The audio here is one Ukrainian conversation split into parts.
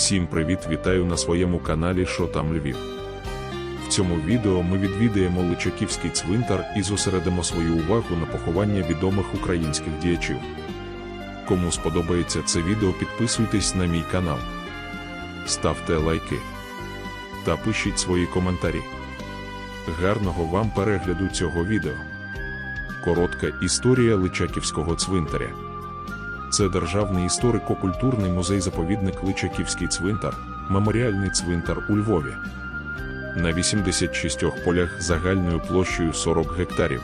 Всім привіт, вітаю на своєму каналі Що там Львів. В цьому відео ми відвідаємо Личаківський цвинтар і зосередимо свою увагу на поховання відомих українських діячів. Кому сподобається це відео, підписуйтесь на мій канал, ставте лайки та пишіть свої коментарі. Гарного вам перегляду цього відео. Коротка історія Личаківського цвинтаря. Це державний історико-культурний музей-заповідник Личаківський цвинтар, меморіальний цвинтар у Львові. На 86 полях загальною площею 40 гектарів.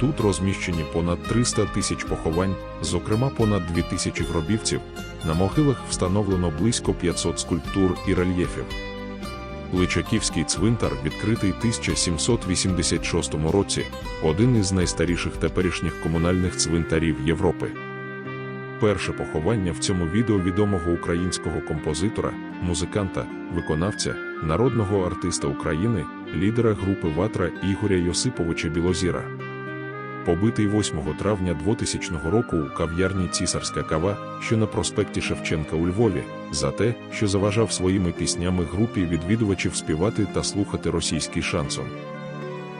Тут розміщені понад 300 тисяч поховань, зокрема понад 2 тисячі гробівців. На могилах встановлено близько 500 скульптур і рельєфів. Личаківський цвинтар відкритий 1786 році, один із найстаріших теперішніх комунальних цвинтарів Європи. Перше поховання в цьому відео відомого українського композитора, музиканта, виконавця, народного артиста України, лідера групи Ватра Ігоря Йосиповича Білозіра. Побитий 8 травня 2000 року у кав'ярні Цісарська кава, що на проспекті Шевченка у Львові, за те, що заважав своїми піснями групі відвідувачів співати та слухати російський шансон.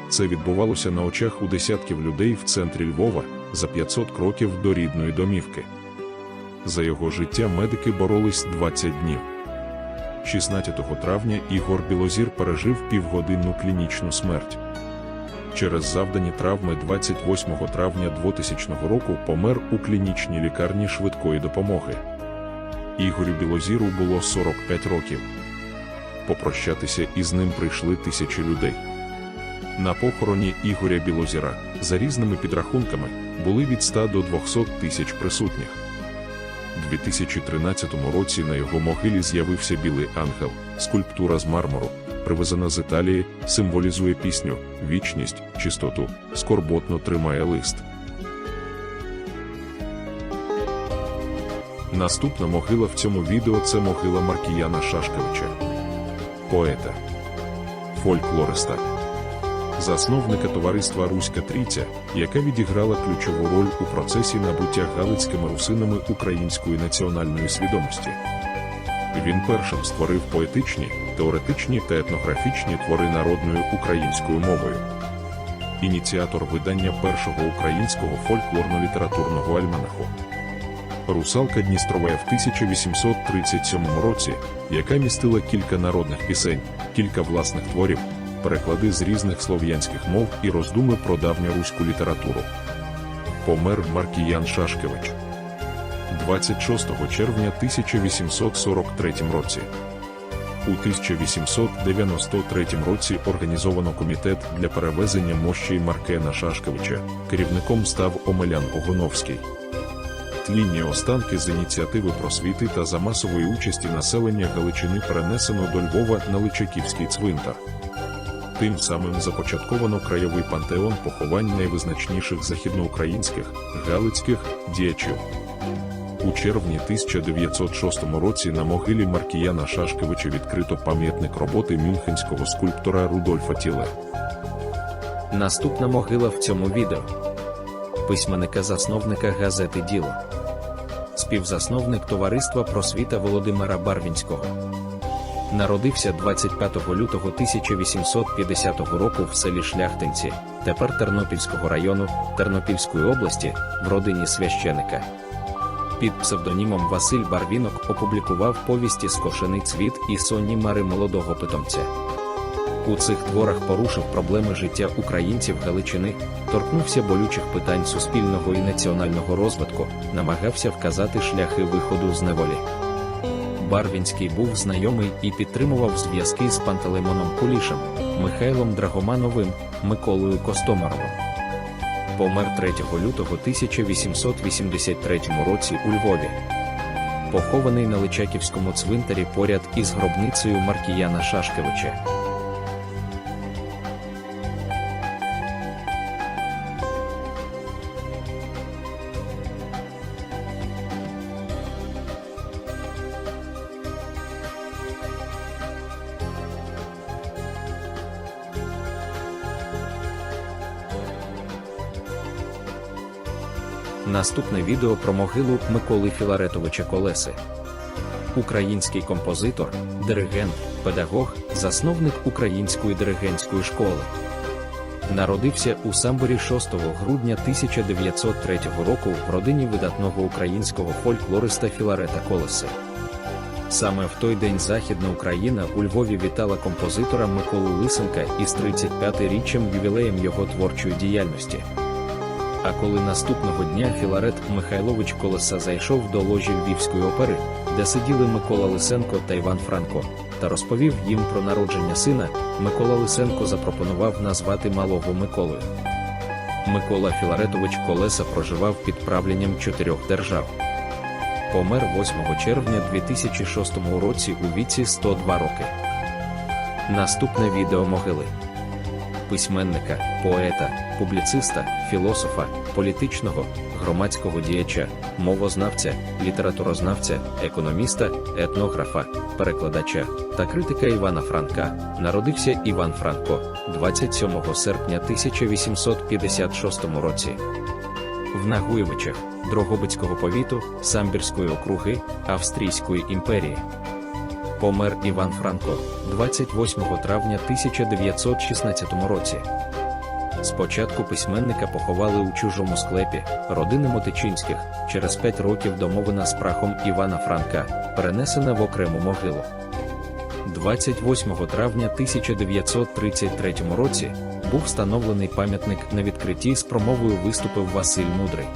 Це відбувалося на очах у десятків людей в центрі Львова за 500 кроків до рідної домівки. За його життя медики боролись 20 днів. 16 травня Ігор Білозір пережив півгодинну клінічну смерть. Через завдані травми 28 травня 2000 року помер у клінічній лікарні швидкої допомоги. Ігорю Білозіру було 45 років. Попрощатися із ним прийшли тисячі людей. На похороні Ігоря Білозіра, за різними підрахунками, були від 100 до 200 тисяч присутніх. 2013 році на його могилі з'явився білий ангел, скульптура з мармуру, привезена з Італії, символізує пісню, вічність, чистоту, скорботно тримає лист. Наступна могила в цьому відео це могила Маркіяна Шашкевича, поета, фольклориста, засновника товариства Руська Трійця, яка відіграла ключову роль у процесі набуття галицькими русинами української національної свідомості. Він першим створив поетичні, теоретичні та етнографічні твори народною українською мовою. Ініціатор видання першого українського фольклорно-літературного альманаху. Русалка Дністровая в 1837 році, яка містила кілька народних пісень, кілька власних творів, переклади з різних слов'янських мов і роздуми про давньоруську літературу. Помер Маркіян Шашкевич 26 червня 1843 році. У 1893 році організовано комітет для перевезення мощей Маркена Шашкевича, керівником став Омелян Огоновський. Тлінні останки з ініціативи просвіти та за масової участі населення Галичини перенесено до Львова на Личаківський цвинтар. Тим самим започатковано краєвий пантеон поховань найвизначніших західноукраїнських, галицьких діячів. У червні 1906 році на могилі Маркіяна Шашкевича відкрито пам'ятник роботи мюнхенського скульптора Рудольфа Тіле. Наступна могила в цьому відео. Письменника-засновника газети Діло. Співзасновник товариства просвіта Володимира Барвінського. Народився 25 лютого 1850 року в селі Шляхтинці, тепер Тернопільського району Тернопільської області, в родині священика. Під псевдонімом Василь Барвінок опублікував повісті Скошений цвіт і сонні мари молодого питомця. У цих творах порушив проблеми життя українців Галичини, торкнувся болючих питань суспільного і національного розвитку, намагався вказати шляхи виходу з неволі. Барвінський був знайомий і підтримував зв'язки з Пантелеймоном Кулішем, Михайлом Драгомановим, Миколою Костомаровим. Помер 3 лютого 1883 році у Львові. Похований на Личаківському цвинтарі поряд із гробницею Маркіяна Шашкевича. Наступне відео про могилу Миколи Філаретовича Колеси. український композитор, диригент, педагог, засновник української диригентської школи. Народився у Самборі 6 грудня 1903 року в родині видатного українського фольклориста Філарета Колеси. Саме в той день Західна Україна у Львові вітала композитора Миколу Лисенка із 35-річчям ювілеєм його творчої діяльності. А коли наступного дня Філарет Михайлович Колеса зайшов до ложі Львівської опери, де сиділи Микола Лисенко та Іван Франко, та розповів їм про народження сина, Микола Лисенко запропонував назвати малого Миколою. Микола Філаретович Колеса проживав під правлінням чотирьох держав. Помер 8 червня 2006 році у віці 102 роки. Наступне відео могили письменника, поета, публіциста, філософа, політичного, громадського діяча, мовознавця, літературознавця, економіста, етнографа, перекладача та критика Івана Франка. Народився Іван Франко 27 серпня 1856 році. В Нагуєвичах, Дрогобицького повіту, Самбірської округи, Австрійської імперії. Помер Іван Франко 28 травня 1916 році. Спочатку письменника поховали у чужому склепі родини Мотичинських. Через п'ять років домовина з прахом Івана Франка перенесена в окрему могилу. 28 травня 1933 році був встановлений пам'ятник на відкритті з промовою виступив Василь Мудрий.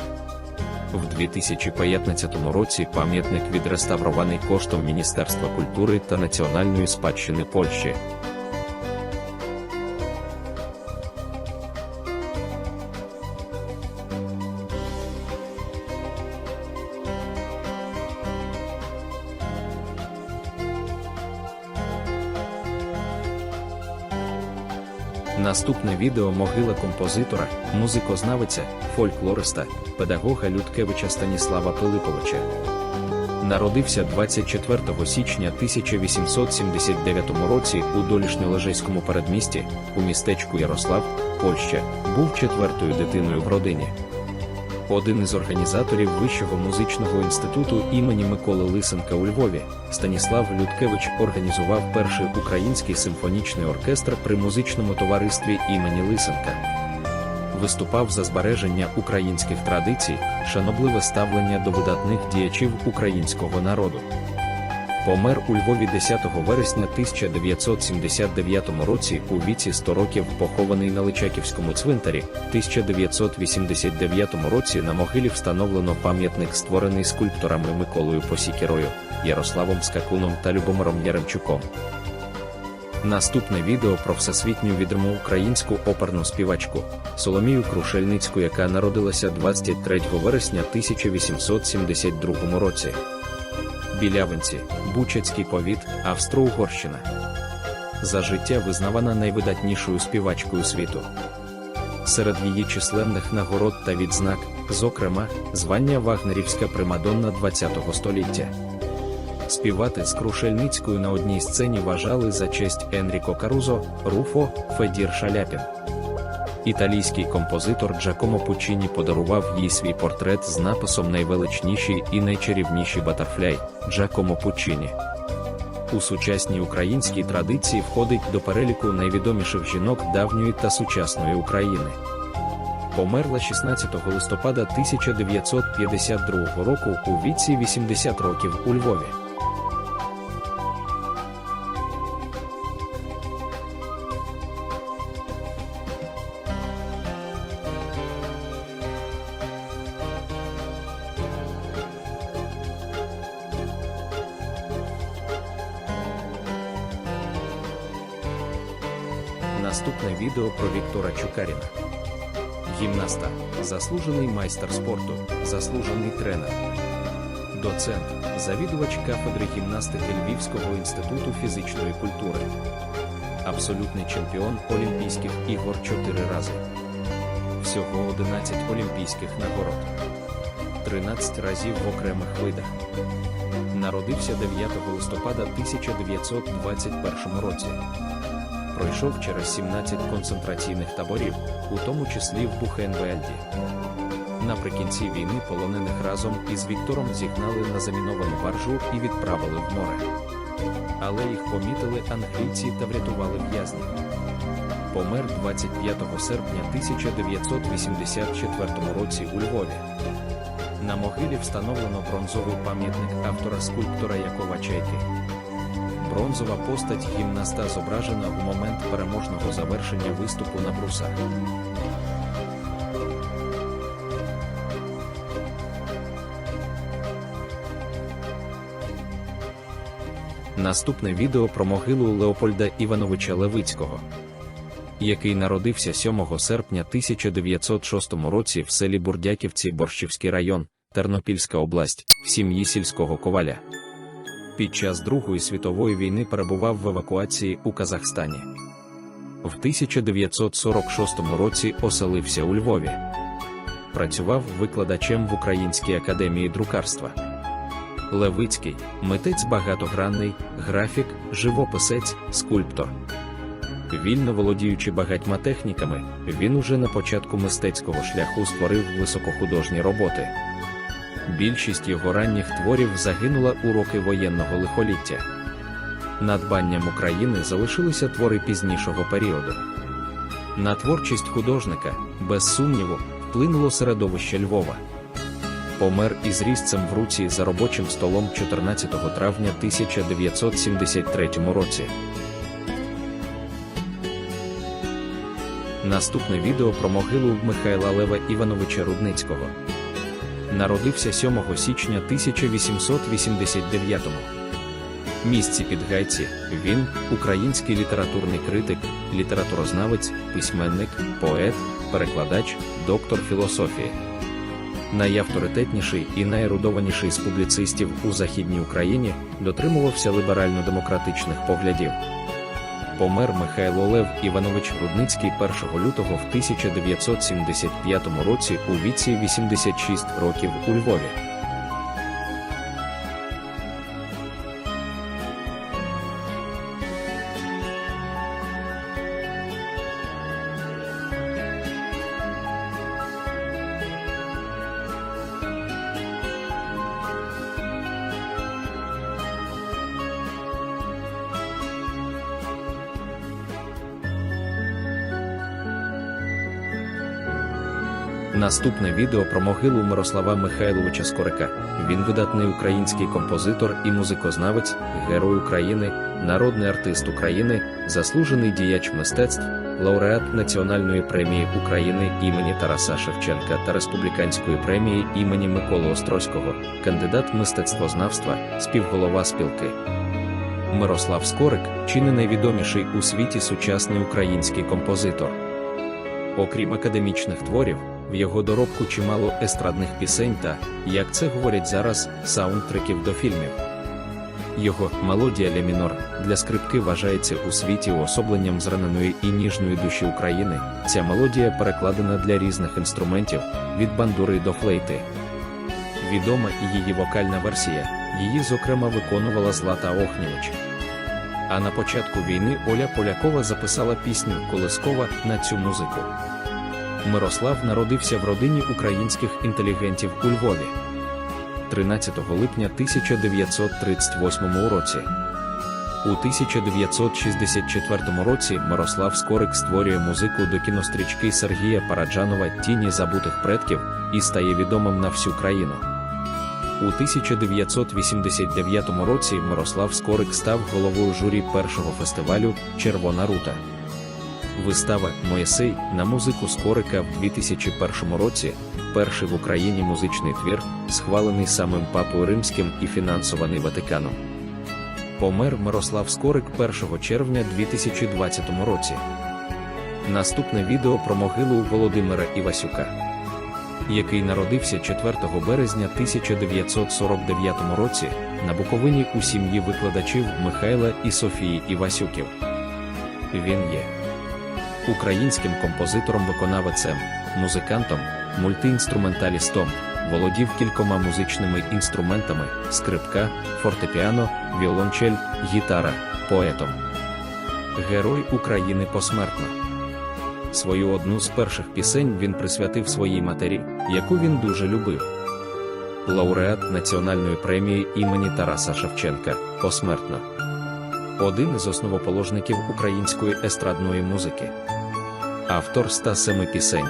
В 2015 році пам'ятник відреставрований коштом Міністерства культури та національної спадщини Польщі. Наступне відео могила композитора, музикознавиця, фольклориста, педагога Людкевича Станіслава Пилиповича. Народився 24 січня 1879 році у Долішньолежеському передмісті, у містечку Ярослав, Польща, був четвертою дитиною в родині. Один із організаторів Вищого музичного інституту імені Миколи Лисенка у Львові, Станіслав Людкевич організував перший український симфонічний оркестр при музичному товаристві імені Лисенка. Виступав за збереження українських традицій, шанобливе ставлення до видатних діячів українського народу. Помер у Львові 10 вересня 1979 році у віці 100 років похований на Личаківському цвинтарі. 1989 році на могилі встановлено пам'ятник, створений скульпторами Миколою Посікірою, Ярославом Скакуном та Любомиром Яремчуком. Наступне відео про всесвітню відому українську оперну співачку Соломію Крушельницьку, яка народилася 23 вересня 1872 році. Білявинці, Бучацький повіт, Австро-Угорщина. За життя визнавана найвидатнішою співачкою світу. Серед її численних нагород та відзнак, зокрема, звання Вагнерівська примадонна ХХ століття. Співати з Крушельницькою на одній сцені вважали за честь Енріко Карузо, Руфо, Федір Шаляпін. Італійський композитор Джакомо Пучіні подарував їй свій портрет з написом Найвеличніші і найчарівніші батерфляй Джакомо Пучіні. У сучасній українській традиції входить до переліку найвідоміших жінок давньої та сучасної України. Померла 16 листопада 1952 року у віці 80 років у Львові. Віктора Гімнаста, заслужений майстер спорту, заслужений тренер, доцент, завідувач кафедри гімнастики Львівського інституту фізичної культури, абсолютний чемпіон Олімпійських ігор 4 рази. Всього 11 олімпійських нагород, 13 разів в окремих видах. Народився 9 листопада 1921 році пройшов через 17 концентраційних таборів, у тому числі в Бухенвельді. Наприкінці війни полонених разом із Віктором зігнали на заміновану баржу і відправили в море. Але їх помітили англійці та врятували в'язнів. Помер 25 серпня 1984 році у Львові. На могилі встановлено бронзовий пам'ятник автора скульптора Якова Чайки. Бронзова постать гімнаста зображена у момент переможного завершення виступу на брусах. Наступне відео про могилу Леопольда Івановича Левицького, який народився 7 серпня 1906 році в селі Бурдяківці Борщівський район, Тернопільська область, в сім'ї сільського коваля. Під час Другої світової війни перебував в евакуації у Казахстані. В 1946 році оселився у Львові. Працював викладачем в Українській академії друкарства. Левицький митець багатогранний, графік, живописець, скульптор. Вільно володіючи багатьма техніками, він уже на початку мистецького шляху створив високохудожні роботи. Більшість його ранніх творів загинула у роки воєнного лихоліття. Надбанням України залишилися твори пізнішого періоду. На творчість художника, без сумніву, вплинуло середовище Львова. Помер із різцем в руці за робочим столом 14 травня 1973 році. Наступне відео про могилу Михайла Лева Івановича Рудницького. Народився 7 січня 1889 Місці Підгайці він український літературний критик, літературознавець, письменник, поет, перекладач, доктор філософії. Найавторитетніший і найерудованіший з публіцистів у Західній Україні дотримувався ліберально-демократичних поглядів. Помер Михайло Лев Іванович Рудницький 1 лютого в 1975 році у віці 86 років у Львові. Наступне відео про могилу Мирослава Михайловича Скорика. Він видатний український композитор і музикознавець, герой України, народний артист України, заслужений діяч мистецтв, лауреат Національної премії України імені Тараса Шевченка та Республіканської премії імені Миколи Острозького, кандидат мистецтвознавства, співголова спілки. Мирослав Скорик чи не найвідоміший у світі сучасний український композитор. Окрім академічних творів, в його доробку чимало естрадних пісень та, як це говорять зараз, саундтреків до фільмів. Його мелодія ля мінор для скрипки вважається у світі уособленням зраненої і ніжної душі України. Ця мелодія перекладена для різних інструментів від бандури до флейти. Відома і її вокальна версія, її, зокрема, виконувала Злата Охнєвич. А на початку війни Оля Полякова записала пісню Колискова на цю музику. Мирослав народився в родині українських інтелігентів у Львові 13 липня 1938 році. У 1964 році Мирослав Скорик створює музику до кінострічки Сергія Параджанова Тіні забутих предків і стає відомим на всю країну. У 1989 році Мирослав Скорик став головою журі першого фестивалю Червона рута. Вистава Моєсей на музику Скорика в 2001 році перший в Україні музичний твір, схвалений самим Папою Римським і фінансований Ватиканом. Помер Мирослав Скорик 1 червня 2020 році. Наступне відео про могилу Володимира Івасюка, який народився 4 березня 1949 році на Буковині у сім'ї викладачів Михайла і Софії Івасюків. Він є українським композитором-виконавцем, музикантом, мультиінструменталістом, володів кількома музичними інструментами: скрипка, фортепіано, віолончель, гітара, поетом. Герой України посмертно. Свою одну з перших пісень він присвятив своїй матері, яку він дуже любив. Лауреат Національної премії імені Тараса Шевченка посмертно. Один із основоположників української естрадної музики. Автор 107 пісень,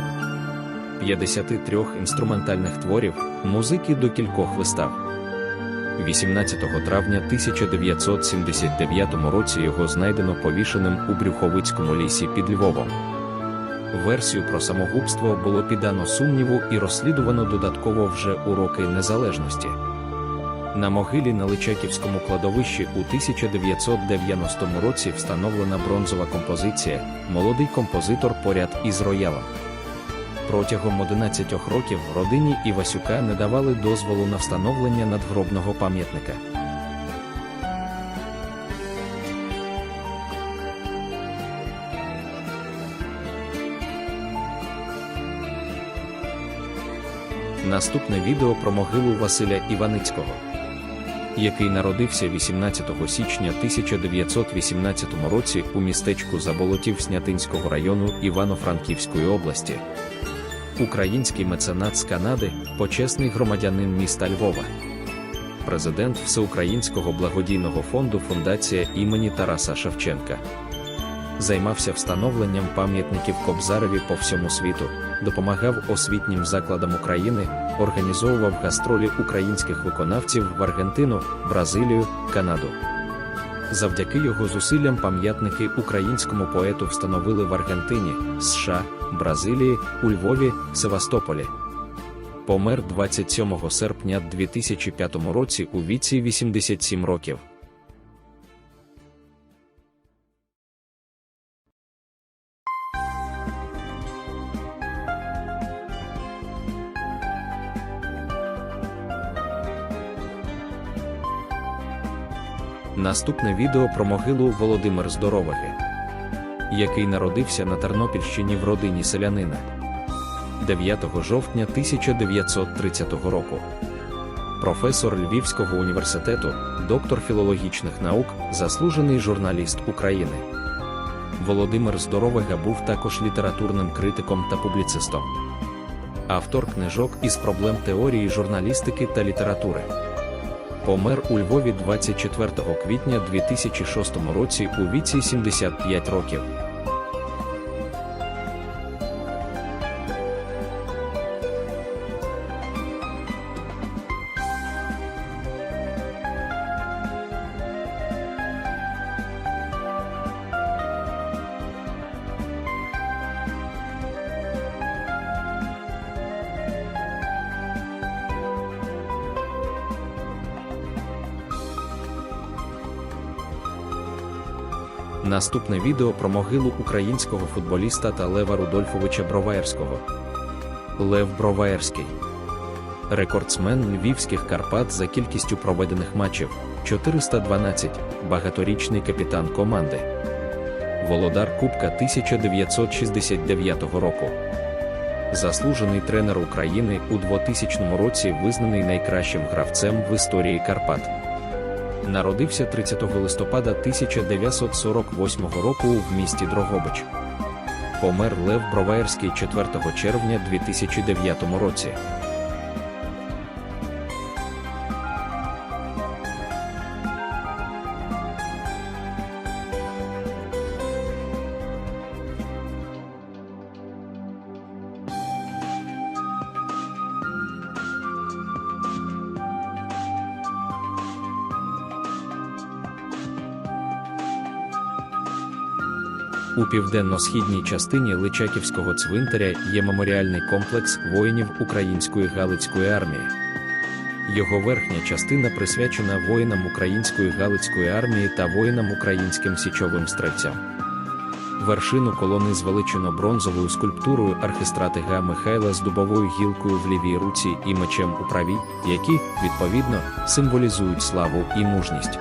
53 інструментальних творів, музики до кількох вистав. 18 травня 1979 році його знайдено повішеним у Брюховицькому лісі під Львовом. Версію про самогубство було піддано сумніву і розслідувано додатково вже у роки незалежності. На могилі на Личаківському кладовищі у 1990 році встановлена бронзова композиція Молодий композитор поряд із роялом. Протягом 11 років родині Івасюка не давали дозволу на встановлення надгробного пам'ятника. Наступне відео про могилу Василя Іваницького, який народився 18 січня 1918 році у містечку Заболотів Снятинського району Івано-Франківської області. Український меценат з Канади, почесний громадянин міста Львова, президент Всеукраїнського благодійного фонду Фундація імені Тараса Шевченка. Займався встановленням пам'ятників Кобзареві по всьому світу, допомагав освітнім закладам України, організовував гастролі українських виконавців в Аргентину, Бразилію, Канаду. Завдяки його зусиллям пам'ятники українському поету встановили в Аргентині, США, Бразилії, у Львові, Севастополі. Помер 27 серпня 2005 році у віці 87 років. Наступне відео про могилу Володимир Здороваги, який народився на Тернопільщині в родині селянина 9 жовтня 1930 року. Професор Львівського університету, доктор філологічних наук, заслужений журналіст України. Володимир Здоровага був також літературним критиком та публіцистом. Автор книжок із проблем теорії журналістики та літератури. Помер у Львові 24 квітня 2006 році у віці 75 років. Наступне відео про могилу українського футболіста та Лева Рудольфовича Броваєрського. Лев Броваєрський. Рекордсмен Львівських Карпат за кількістю проведених матчів 412, багаторічний капітан команди. Володар Кубка 1969 року. Заслужений тренер України у 2000 році визнаний найкращим гравцем в історії Карпат. Народився 30 листопада 1948 року в місті Дрогобич. Помер Лев Броваєрський 4 червня 2009 році. У південно-східній частині Личаківського цвинтаря є меморіальний комплекс воїнів Української Галицької армії. Його верхня частина присвячена воїнам Української Галицької армії та воїнам українським січовим стрельцям. Вершину колони звеличено бронзовою скульптурою архистратига Михайла з дубовою гілкою в лівій руці і мечем у правій, які, відповідно, символізують славу і мужність.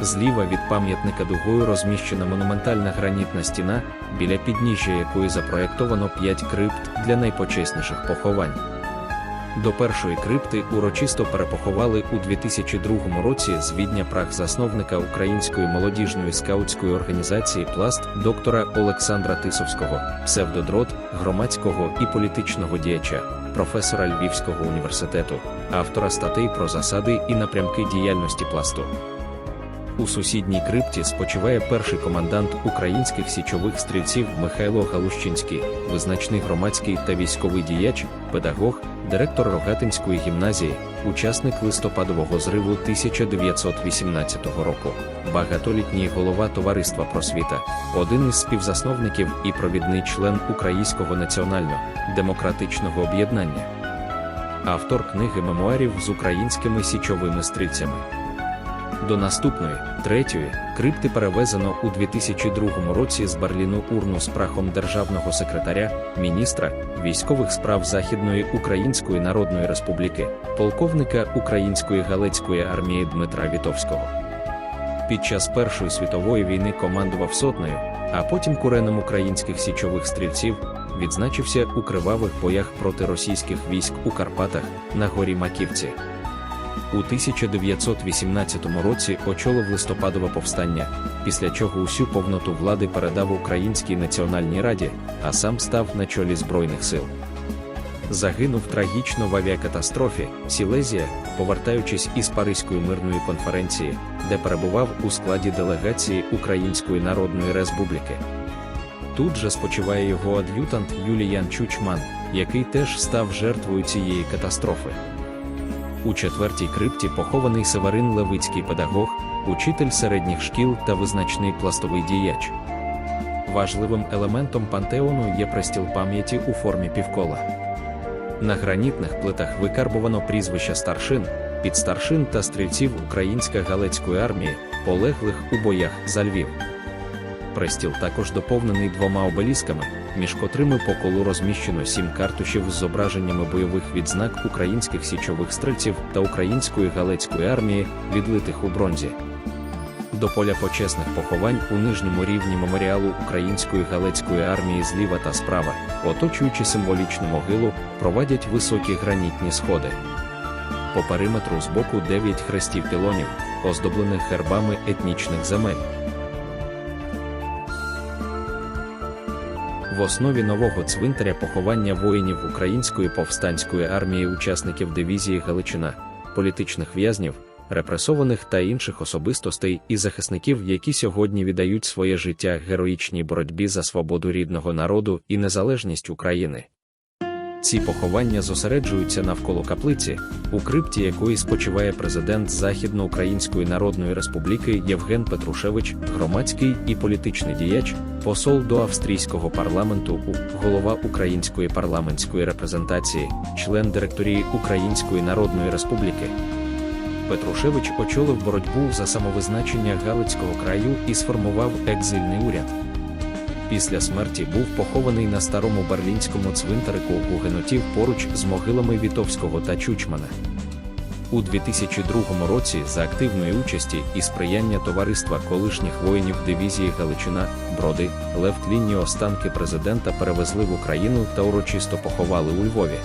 Зліва від пам'ятника дугою розміщена монументальна гранітна стіна, біля підніжжя якої запроєктовано п'ять крипт для найпочесніших поховань. До першої крипти урочисто перепоховали у 2002 році з Відня прах засновника української молодіжної скаутської організації Пласт доктора Олександра Тисовського, псевдодрот, громадського і політичного діяча. професора Львівського університету, автора статей про засади і напрямки діяльності пласту. У сусідній крипті спочиває перший командант українських січових стрільців Михайло Галущинський, визначний громадський та військовий діяч, педагог, директор Рогатинської гімназії, учасник листопадового зриву 1918 року, багатолітній голова товариства просвіта, один із співзасновників і провідний член Українського національно-демократичного об'єднання, автор книги мемуарів з українськими січовими стрільцями. До наступної, третьої, крипти перевезено у 2002 році з Берліну урну з прахом державного секретаря, міністра військових справ Західної Української Народної Республіки, полковника Української Галицької армії Дмитра Вітовського. Під час Першої світової війни командував сотнею, а потім куреном українських січових стрільців, відзначився у кривавих боях проти російських військ у Карпатах на горі Маківці. У 1918 році очолив листопадове повстання, після чого усю повноту влади передав Українській національній раді, а сам став на чолі Збройних сил. Загинув трагічно в авіакатастрофі Сілезія, повертаючись із Паризької мирної конференції, де перебував у складі делегації Української Народної Республіки. Тут же спочиває його ад'ютант Юліян Чучман, який теж став жертвою цієї катастрофи. У четвертій крипті похований Северин Левицький педагог, учитель середніх шкіл та визначний пластовий діяч. Важливим елементом пантеону є престіл пам'яті у формі півкола. На гранітних плитах викарбовано прізвища старшин, підстаршин та стрільців Української галецької армії, полеглих у боях за Львів. Престіл також доповнений двома обелісками, між котрими по колу розміщено сім картушів з зображеннями бойових відзнак українських січових стрільців та української галецької армії, відлитих у бронзі. До поля почесних поховань у нижньому рівні меморіалу Української галецької армії зліва та справа, оточуючи символічну могилу, проводять високі гранітні сходи. По периметру збоку дев'ять хрестів пілонів, оздоблених гербами етнічних земель. В основі нового цвинтаря поховання воїнів Української повстанської армії, учасників дивізії Галичина, політичних в'язнів, репресованих та інших особистостей і захисників, які сьогодні віддають своє життя героїчній боротьбі за свободу рідного народу і незалежність України. Ці поховання зосереджуються навколо каплиці, у крипті якої спочиває президент Західноукраїнської Народної Республіки Євген Петрушевич, громадський і політичний діяч, посол до австрійського парламенту, голова Української парламентської репрезентації, член директорії Української Народної Республіки. Петрушевич очолив боротьбу за самовизначення Галицького краю і сформував екзильний уряд. Після смерті був похований на старому берлінському цвинтарику у генотів поруч з могилами Вітовського та Чучмана. У 2002 році за активної участі і сприяння товариства колишніх воїнів дивізії Галичина Броди левтлінні останки президента перевезли в Україну та урочисто поховали у Львові.